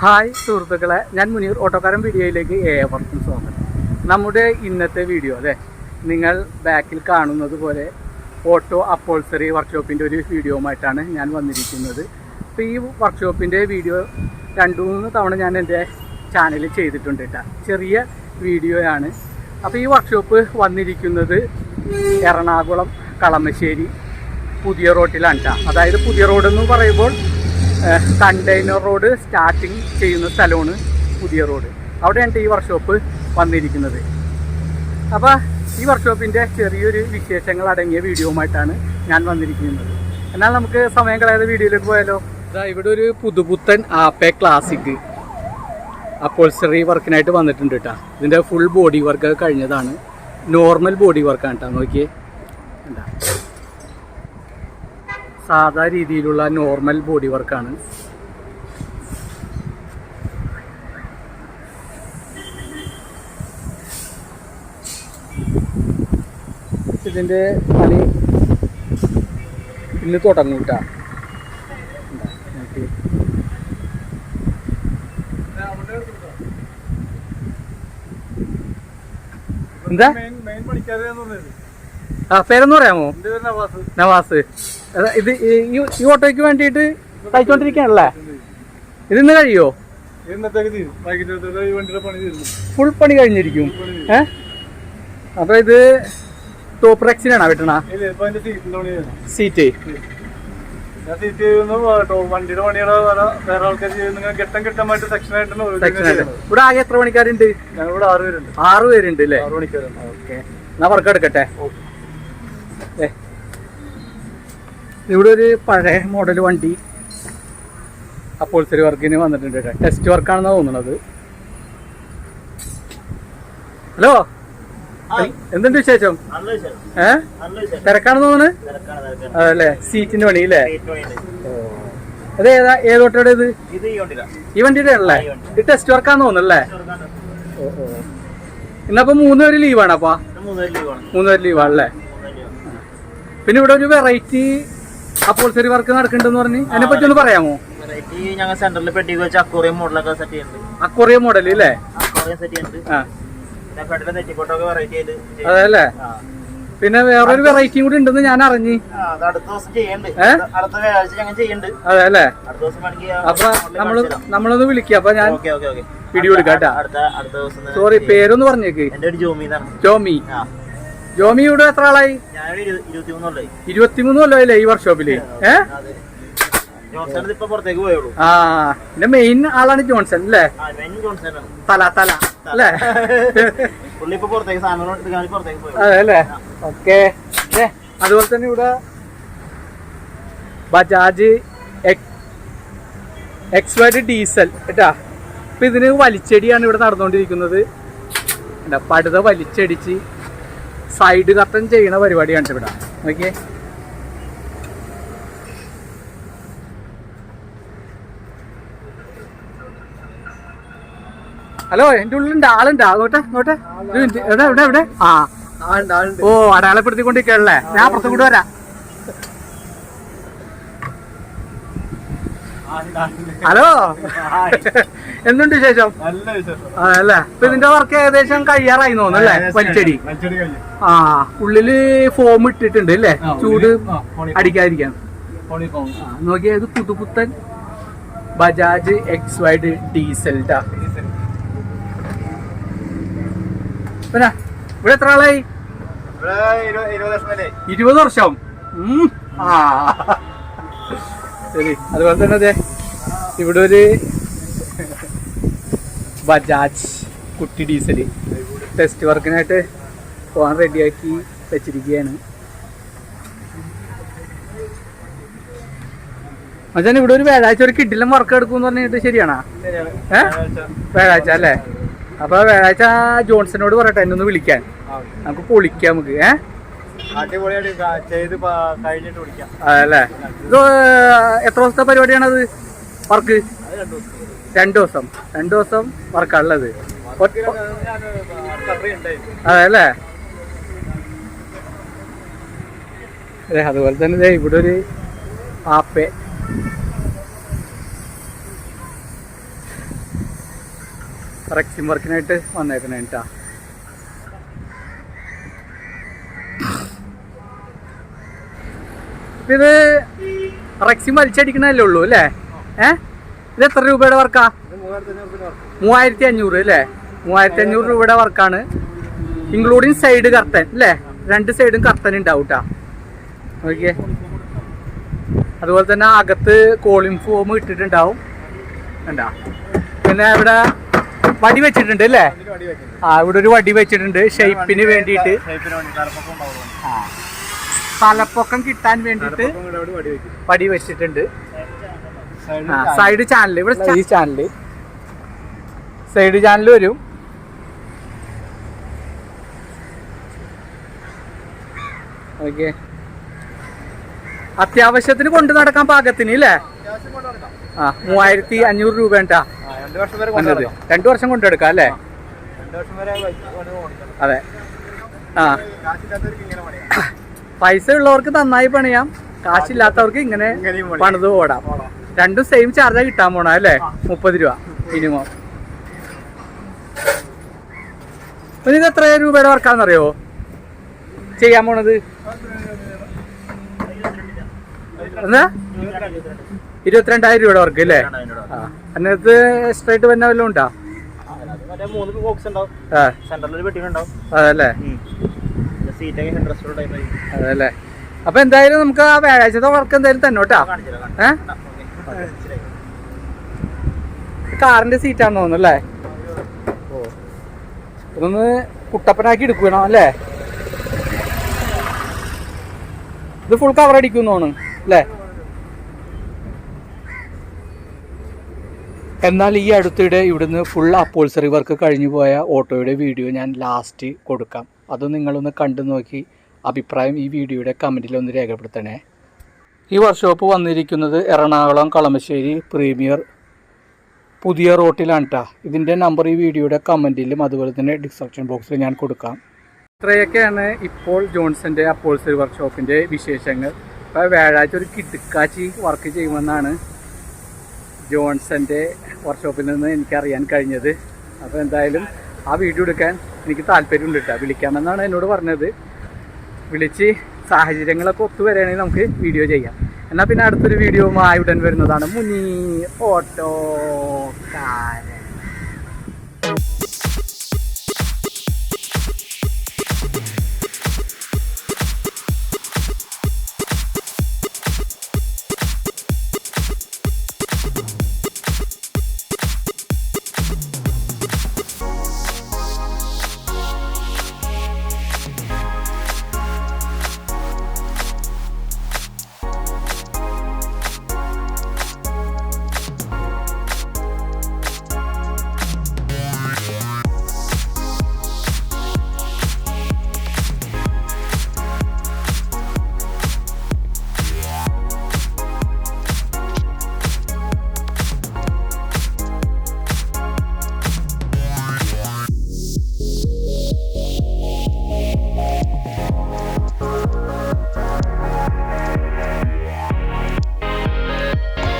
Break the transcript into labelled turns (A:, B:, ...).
A: Hi സുഹൃത്തുക്കളെ ഞാൻ മുനീർ ഓട്ടോക്കാരൻ വീഡിയോയിലേക്ക് ഏവർക്കും സ്വാഗതം. നമ്മുടെ ഇന്നത്തെ വീഡിയോ അല്ലേ? നിങ്ങൾ ബാക്കിൽ കാണുന്നത് പോലെ ഓട്ടോ അപ്പോൾസറി വർക്ക്ഷോപ്പിന്റെ ഒരു വീഡിയോയുമായിട്ടാണ് ഞാൻ വന്നിരിക്കുന്നത്. അപ്പോൾ ഈ വർക്ക്ഷോപ്പിന്റെ വീഡിയോ രണ്ടു മൂന്ന് തവണ ഞാൻ എന്റെ ചാനലിൽ ചെയ്തിട്ടുണ്ട് കേട്ടോ. ചെറിയ വീഡിയോയാണ്. അപ്പോൾ ഈ വർക്ക്ഷോപ്പ് വന്നിരിക്കുന്നത് എറണാകുളം കളമശ്ശേരി പുതിയ റോട്ടിലാണ് കേട്ടോ. അതായത് പുതിയ റോഡെന്ന് പറയുമ്പോൾ കണ്ടെയ്നർ റോഡ് സ്റ്റാർട്ടിങ് ചെയ്യുന്ന സ്ഥലമാണ് പുതിയ റോഡ് അവിടെയാണ് ഈ വർക്ക്ഷോപ്പ് വന്നിരിക്കുന്നത്. അപ്പോൾ ഈ വർക്ക്ഷോപ്പിന്റെ ചെറിയൊരു വിശേഷങ്ങൾ അടങ്ങിയ വീഡിയോയുമായിട്ടാണ് ഞാൻ വന്നിരിക്കുന്നത്. എന്നാൽ നമുക്ക് സമയം കളയാതെ വീഡിയോയിലേക്ക് പോയാലോ? ഇതാ ഇവിടെ ഒരു പുതുപുത്തൻ ആപ്പെ ക്ലാസിക് അപ്പോൾസറി വർക്കിനായിട്ട് വന്നിട്ടുണ്ട് കേട്ടോ ഇതിന്റെ ഫുൾ ബോഡി വർക്ക് കഴിഞ്ഞതാണ്. നോർമൽ ബോഡി വർക്കാണ് കേട്ടോ നോക്കിയേ. എന്താ സാധാ രീതിയിലുള്ള നോർമൽ ബോഡി വർക്കാണ് ഇതിന്റെ പണി ഇന്ന് തുടങ്ങൂട്ട. എന്താ, ആ പേരെന്ന് പറയാമോ?
B: നവാസ്.
A: ഇത് ഈ- ഓട്ടോയ്ക്ക് വേണ്ടിയിട്ട് തയ്ച്ചോണ്ടിരിക്കുകയാണല്ലേ? ഇത് ഇന്ന് കഴിയോ ഫുൾ പണി കഴിഞ്ഞിരിക്കും. ഏ? അപ്പൊ ഇത് ടോപ്പ് റെക്സിനാണോ വെട്ടണ? സീറ്റ്. ഇവിടെ ആകെ എത്ര പണിക്കാരുണ്ട്?
B: ആറുപേരുണ്ട് ആറ് പേരുണ്ട്.
A: ആറ് പേരുണ്ട് അല്ലേ ഓക്കെ. എന്നാ വർക്ക് എടുക്കട്ടെ.
B: ഓക്കെ.
A: ഏ ഇവിടെ ഒരു പഴയ മോഡൽ വണ്ടി അപ്പോൾ അപ്പോൾസറി വർക്കിന് വന്നിട്ടുണ്ട് കേട്ടോ. ടെസ്റ്റ് വർക്കാണെന്നാ തോന്നുന്നത് ഹലോ എന്തുണ്ട് വിശേഷം? ഏ? തിരക്കാണെന്ന്
C: തോന്നുന്നത്
A: അതല്ലേ സീറ്റിന്റെ പണി അല്ലേ. അത് ഏതാ ഏതോട്ടോടെ ഇത്
C: ഈ
A: വണ്ടിയുടെ ആണല്ലേ. ഇത് ടെസ്റ്റ് വർക്കാന്ന് തോന്നുന്നല്ലേ. ഇന്നപ്പോ മൂന്ന് പേര് അപ്പാ?
C: ലീവാണ്
A: മൂന്ന് പേര് ലീവാണല്ലേ പിന്നെ ഇവിടെ ഒരു വെറൈറ്റി അപ്പോൾസറി വർക്ക് നടക്കുന്നുണ്ടെന്ന് പറഞ്ഞ് അതിനെ പറ്റി ഒന്ന് പറയാമോ?
C: വെറൈറ്റി ഞങ്ങൾ സെന്ററിൽ പെട്ടി വെച്ച് അക്വറിയം മോഡലൊക്കെ സെറ്റ് ചെയ്യുന്നുണ്ട്
A: അക്വറിയ മോഡൽ അല്ലേ
C: അക്വറിയം സെറ്റ് ചെയ്യുന്നുണ്ട്.
A: അതല്ലേ. പിന്നെ വേറൊരു വെറൈറ്റിയും കൂടി ഉണ്ടെന്ന് ഞാൻ അറിഞ്ഞു.
C: അത് അടുത്ത ദിവസം ചെയ്യണ്ട്.
A: അതെ അല്ലേ? അപ്പൊ
C: നമ്മൾ
A: നമ്മളൊന്ന് വിളിക്കാം. അപ്പൊ ഞാൻ
C: അടുത്ത ദിവസം
A: സോറി. പേരൊന്ന് പറഞ്ഞേക്ക്.
C: ജോമി എന്നാണ്
A: ജോമി
C: ആ
A: ജോമി ഇവിടെ എത്ര ആളായി? ഇരുപത്തിമൂന്ന് കൊല്ലമല്ലേ ഈ വർക്ക്ഷോപ്പിൽ ഏ? ആ എന്റെ മെയിൻ ആളാണ് ജോൺസൺ അല്ലേ തല തല അല്ലേ
C: അതെല്ലേ
A: അതെ ഓക്കെ. അതുപോലെ തന്നെ ഇവിടെ ബജാജ് എക്സ് വൈഡ് ഡീസൽ കേട്ടാ? അപ്പൊ ഇതിന് വലിച്ചെടിയാണ് ഇവിടെ നടന്നുകൊണ്ടിരിക്കുന്നത് പടുത വലിച്ചടിച്ച് സൈഡ് കർട്ടൻ ചെയ്യണ പരിപാടിയാണ് ഇവിടെ. നോക്കിയേ. ഹലോ എന്റെ ഉള്ളിലുണ്ട് ആളുണ്ട്. ഒരു മിനിറ്റ്. എവിടെ എവിടെ എവിടെ? ആ. ഓ അടയാളപ്പെടുത്തിക്കൊണ്ടിരിക്കല്ലേ ഞാൻ അപ്പുറത്തും കൂടെ വരാം. ഹലോ? എന്തുണ്ട് വിശേഷം? അതല്ലേ ഇപ്പൊ ഇതിന്റെ വർക്ക് ഏകദേശം കഴിയാറായി തോന്നല്ലേ വലിച്ചെടി. ആ ഉള്ളിൽ ഫോം ഇട്ടിട്ടുണ്ട് അല്ലേ? ചൂട് അടിക്കാതിരിക്കാൻ. നോക്കിയത് പുതുപുത്തൻ ബജാജ് എക്സ് വൈഡ് ഡീസൽട്ടാ പിന്നെ ഇവിടെ എത്ര ആളായി?
B: ഇരുപത്
A: വർഷം ആ. ശരി. അതുപോലെ തന്നെ അതെ ഇവിടെ ഒരു ബജാജ് കുട്ടി ഡീസൽ ടെസ്റ്റ് വർക്കിനായിട്ട് പോകാൻ റെഡിയാക്കി വെച്ചിരിക്കുകയാണ്. മച്ചാൻ ഇവിടെ ഒരു വ്യാഴാഴ്ച ഒരു കിഡിലും വർക്ക് എടുക്കും പറഞ്ഞിട്ട് ശരിയാണോ
B: ശരിയാണ്?
A: ഏ? വ്യാഴാഴ്ച അല്ലേ? അപ്പൊ വ്യാഴാഴ്ച ജോൺസനോട് പറയട്ടെ എന്നെ ഒന്ന് വിളിക്കാൻ. നമുക്ക് പൊളിക്കാം നമുക്ക്. ഏഹ്
B: അടിപൊളിയായിട്ട് ക- ചെയ്ത് പ- കഴിഞ്ഞിട്ട് വിളിക്കാം
A: അതല്ലേ ഇത് എത്ര ദിവസത്തെ പരിപാടിയാണത്? വർക്ക്?
B: രണ്ടു ദിവസം.
A: രണ്ടു ദിവസം വർക്കാണുള്ളത് അതല്ലേ അതെ അതുപോലെ തന്നെ ഇവിടെ ഒരു ആപ്പേ. റെക്സിം വർക്കിനായിട്ട് വന്നേക്കണേ ഇത് റെക്സിം വലിച്ചടിക്കണല്ലേ ഉള്ളൂ അല്ലേ? ഏ? ഇത് എത്ര രൂപയുടെ വർക്കാ? മൂവായിരത്തി അഞ്ഞൂറ് അല്ലേ? മൂവായിരത്തി അഞ്ഞൂറ് രൂപയുടെ വർക്കാണ്. ഇൻക്ലൂഡിങ് സൈഡ് കർട്ടൻ അല്ലേ? രണ്ട് സൈഡും കർട്ടൻ ഉണ്ടാവും കേട്ടോ ഓക്കെ അതുപോലെ തന്നെ അകത്ത് കോളിംഗ് ഫോം ഇട്ടിട്ടുണ്ടാവും. എന്താ പിന്നെ ഇവിടെ വടി വെച്ചിട്ടുണ്ട് അല്ലേ? ആ ഇവിടെ ഒരു വടി വെച്ചിട്ടുണ്ട്. ഷേപ്പിന് വേണ്ടിയിട്ട്. ആ. തലപ്പൊക്കം കിട്ടാൻ വേണ്ടിട്ട് പടി വെച്ചിട്ടുണ്ട്. സൈഡ് ചാനൽ ഇവിടെ ഈ ചാനൽ സൈഡ് ചാനൽ വരും. ഓക്കെ. അത്യാവശ്യത്തിന് കൊണ്ടു നടക്കാൻ പാകത്തിന് അല്ലേ ആ മൂവായിരത്തി അഞ്ഞൂറ് രൂപ ഉണ്ടാ
B: രണ്ട് വർഷം
A: കൊണ്ടെടുക്കാം അല്ലേ? അതെ. ആ. പൈസ ഉള്ളവർക്ക് നന്നായി പണിയാം. കാശില്ലാത്തവർക്ക് ഇങ്ങനെ പണിത് ഓടാം. രണ്ടും സെയിം ചാർജാ കിട്ടാൻ പോണ അല്ലേ? മുപ്പത് രൂപ മിനിമം ഇത് എത്ര രൂപയുടെ വർക്കാണെന്നറിയോ ചെയ്യാൻ പോണത്? എന്താ? ഇരുപത്തിരണ്ടായിരം രൂപയുടെ വർക്ക് അല്ലേ? അതിനകത്ത് സ്ട്രൈറ്റ് വന്ന വല്ലതും ഉണ്ടോ?
C: മൂന്ന് ബോക്സ് ഉണ്ടാവും. സെന്ററിൽ ഒരു പെട്ടി ഉണ്ടാവും
A: അതല്ലേ അതല്ലേ? അപ്പൊ എന്തായാലും നമുക്ക് ആ വ്യാഴാഴ്ചത്തെ വർക്ക് എന്തായാലും തന്നെ കേട്ടാ. കാറിന്റെ സീറ്റാണെന്ന് തോന്നുന്നു അല്ലേ? ഓ. ഇതൊന്ന് കുട്ടപ്പനാക്കി എടുക്കണം അല്ലേ? ഇത് ഫുൾ കവർ അടിക്കും തോന്നുന്നു അല്ലേ? എന്നാൽ ഈ അടുത്തിടെ ഇവിടുന്ന് ഫുൾ അപ്പോൾസറി വർക്ക് കഴിഞ്ഞു പോയ ഓട്ടോയുടെ വീഡിയോ ഞാൻ ലാസ്റ്റ് കൊടുക്കാം. അത് നിങ്ങളൊന്ന് കണ്ടു നോക്കി അഭിപ്രായം ഈ വീഡിയോയുടെ കമന്റിൽ ഒന്ന് രേഖപ്പെടുത്തണേ. ഈ വർക്ക്ഷോപ്പ് വന്നിരിക്കുന്നത് എറണാകുളം കളമശ്ശേരി പ്രീമിയർ പുതിയ റോട്ടിലാണ് കേട്ടോ ഇതിന്റെ നമ്പർ ഈ വീഡിയോയുടെ കമന്റിലും അതുപോലെ തന്നെ ഡിസ്ക്രിപ്ഷൻ ബോക്സിൽ ഞാൻ കൊടുക്കാം. ഇത്രയൊക്കെയാണ് ഇപ്പോൾ ജോൺസന്റെ അപ്പോൾസറി വർക്ക്ഷോപ്പിന്റെ വിശേഷങ്ങൾ. ഇപ്പോൾ വ്യാഴാഴ്ച ഒരു കിടുക്കാച്ചി വർക്ക് ചെയ്യുമെന്നാണ് ജോൺസന്റെ വർക്ക്ഷോപ്പിൽ നിന്ന് എനിക്കറിയാൻ കഴിഞ്ഞത്. അപ്പോൾ എന്തായാലും ആ വീഡിയോ എടുക്കാൻ എനിക്ക് താല്പര്യമുണ്ട് കേട്ടോ വിളിക്കാമെന്നാണ് എന്നോട് പറഞ്ഞത്. വിളിച്ച് സാഹചര്യങ്ങളൊക്കെ ഒത്തു വരികയാണെങ്കിൽ നമുക്ക് വീഡിയോ ചെയ്യാം. എന്നാൽ പിന്നെ അടുത്തൊരു വീഡിയോ ഉടൻ വരുന്നതാണ് മുനി ഓട്ടോ